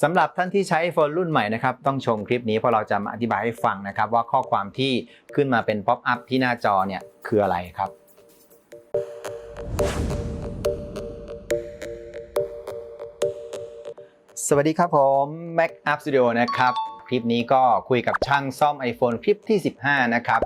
สำหรับท่านที่ใช้ iPhone รุ่นใหม่นะครับต้องชมคลิปนี้เพราะเราจะมาอธิบายให้ฟังนะครับ ว่าข้อความที่ขึ้นมาเป็นป๊อปอัพที่หน้าจอเนี่ยคืออะไรครับ สวัสดีครับผม Mac Up Studio นะครับ คลิปนี้ก็คุยกับช่างซ่อม iPhone คลิปที่ 15 นะครับ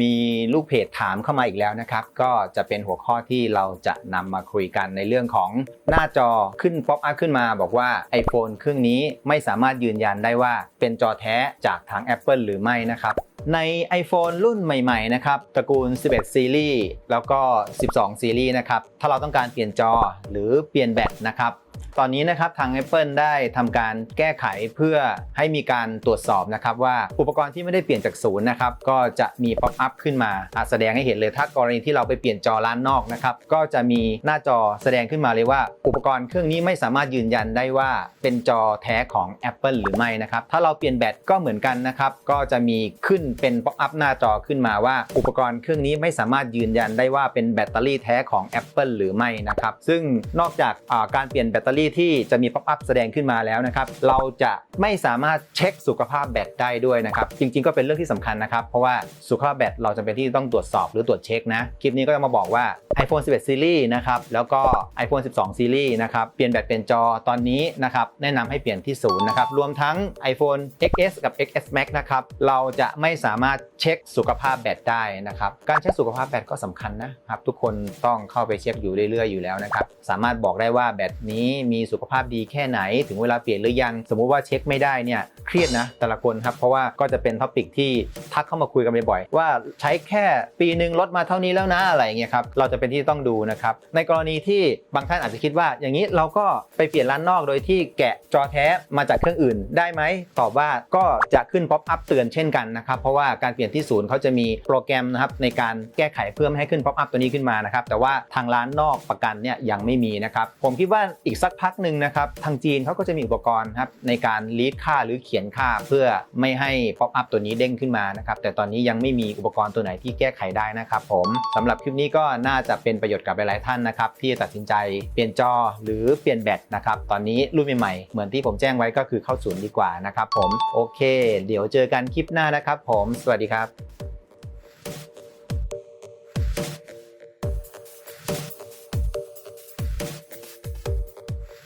มีลูกเพจถามเข้ามาอีกแล้วนะครับ ก็จะเป็นหัวข้อที่เราจะนำมาคุยกันในเรื่องของหน้าจอขึ้นป๊อปอัพขึ้นมา บอกว่า iPhone เครื่องนี้ไม่สามารถยืนยันได้ว่าเป็นจอแท้จากทาง Apple หรือไม่นะครับใน iPhone รุ่นใหม่ๆนะครับตระกูล 11 ซีรีส์แล้วก็ 12 ซีรีส์นะครับถ้าเราต้องการเปลี่ยนจอหรือเปลี่ยนแบตนะครับ ตอนนี้นะครับทาง Apple ได้ทำการแก้ไขเพื่อให้มีการตรวจสอบนะครับว่าอุปกรณ์ที่ไม่ได้เปลี่ยนจากศูนย์นะครับก็จะมีป๊อปอัพขึ้นมาแสดงให้เห็นเลยถ้ากรณีที่เราไปเปลี่ยนจอร้านนอกนะครับก็จะมีหน้าจอแสดงขึ้นมาเลยว่า อุปกรณ์เครื่องนี้ไม่สามารถยืนยันได้ว่าเป็นจอแท้ของ Apple หรือไม่นะครับถ้าเราเปลี่ยนแบตก็เหมือนกันนะครับก็จะมีขึ้นเป็นป๊อปอัพหน้าจอขึ้นมาว่า อุปกรณ์เครื่องนี้ไม่สามารถยืนยันได้ว่าเป็นแบตเตอรี่แท้ของ Apple หรือไม่นะครับซึ่งนอกจากการเปลี่ยนแบตเตอรี่ที่จะมีป๊อปอัพแสดงขึ้นมาแล้วนะครับเราจะไม่สามารถเช็คสุขภาพแบตได้ด้วยนะครับจริง ๆ ก็เป็นเรื่องที่สำคัญนะครับเพราะว่าสุขภาพแบตเราจำเป็นที่ต้องตรวจสอบหรือตรวจเช็คนะคลิปนี้ก็จะมาบอกว่า iPhone 11 Series นะครับแล้วก็ iPhone 12 Series นะครับเปลี่ยนแบตเป็นจอตอนนี้นะครับแนะนำให้เปลี่ยนที่ศูนย์นะครับรวมทั้ง iPhone XS กับ XS Max นะครับเราจะไม่สามารถเช็คสุขภาพแบตได้นะครับการเช็คสุขภาพแบตก็สำคัญนะครับทุกคนต้องเข้าไปเช็คอยู่เรื่อยๆอยู่แล้วนะครับสามารถบอกได้ว่าแบตนี้มีสุขภาพดีแค่ไหน ถึงเวลาเปลี่ยนหรือยัง สมมุติว่าเช็คไม่ได้เนี่ยเครียดนะแต่ละคนครับ เพราะว่าก็จะเป็นท็อปิกที่ทักเข้ามาคุยกันบ่อยๆว่าใช้แค่ปีหนึ่งลดมาเท่านี้แล้วนะอะไรอย่างเงี้ยครับเราจะเป็นที่ต้องดูนะครับในกรณีที่บางท่านอาจจะคิดว่าอย่างนี้เราก็ไปเปลี่ยนร้านนอกโดยที่แกะจอแท้มาจากเครื่องอื่นได้ไหมตอบว่าก็จะขึ้นป๊อปอัพเตือนเช่นกันนะครับเพราะว่าการเปลี่ยนที่ศูนย์เขาจะมีโปรแกรมนะครับในการแก้ไขเพื่อไม่ให้ขึ้นป๊อปอัพตัวนี้ขึ้นมานะครับแต่ว่าทางร้านนอกประกันเนี่ยยังไม่มีนะครับผมคิดว่าอีกสักพักักหนึ่งนะครับทางจีนเขาก็จะมีอุปกรณ์ครับในการลีดค่าหรือเขียนค่าเพื่อไม่ให้ป๊อปอัพตัวนี้เด้งขึ้นมานะครับแต่ตอนนี้ยังไม่มีอุปกรณ์ตัวไหนที่แก้ไขได้นะครับผมสำหรับคลิปนี้ก็น่าจะเป็นประโยชน์กับหลายๆท่านนะครับที่ตัดสินใจเปลี่ยนจอหรือเปลี่ยนแบตนะครับตอนนี้รุ่นใหม่ๆเหมือนที่ผมแจ้งไว้ก็คือเข้าศูนย์ดีกว่านะครับผมโอเค เดี๋ยวเจอกันคลิปหน้านะครับผม สวัสดีครับ